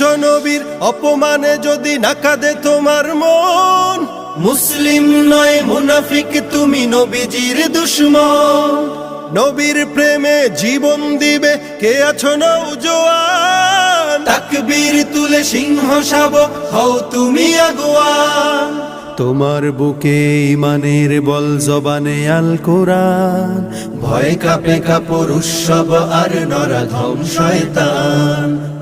বিশ্ব নবীর অপমানে যদি না কাঁদে তোমার মন, মুসলিম নয়, মুনাফিক, তুমি নবীজির দুশ্মন। নবীর প্রেমে জীবন দিবে, কে আছো নৌজোয়ান তাকবীর তুলে সিংহ শাবক হও তুমি আগুয়ান। তোমার বুকে ইমানের বল জবানে আল কোরআন। ভয় কাপে কাপড় উৎসব আর নরাধম শয়তান।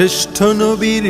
শ্রেষ্ঠ নবীর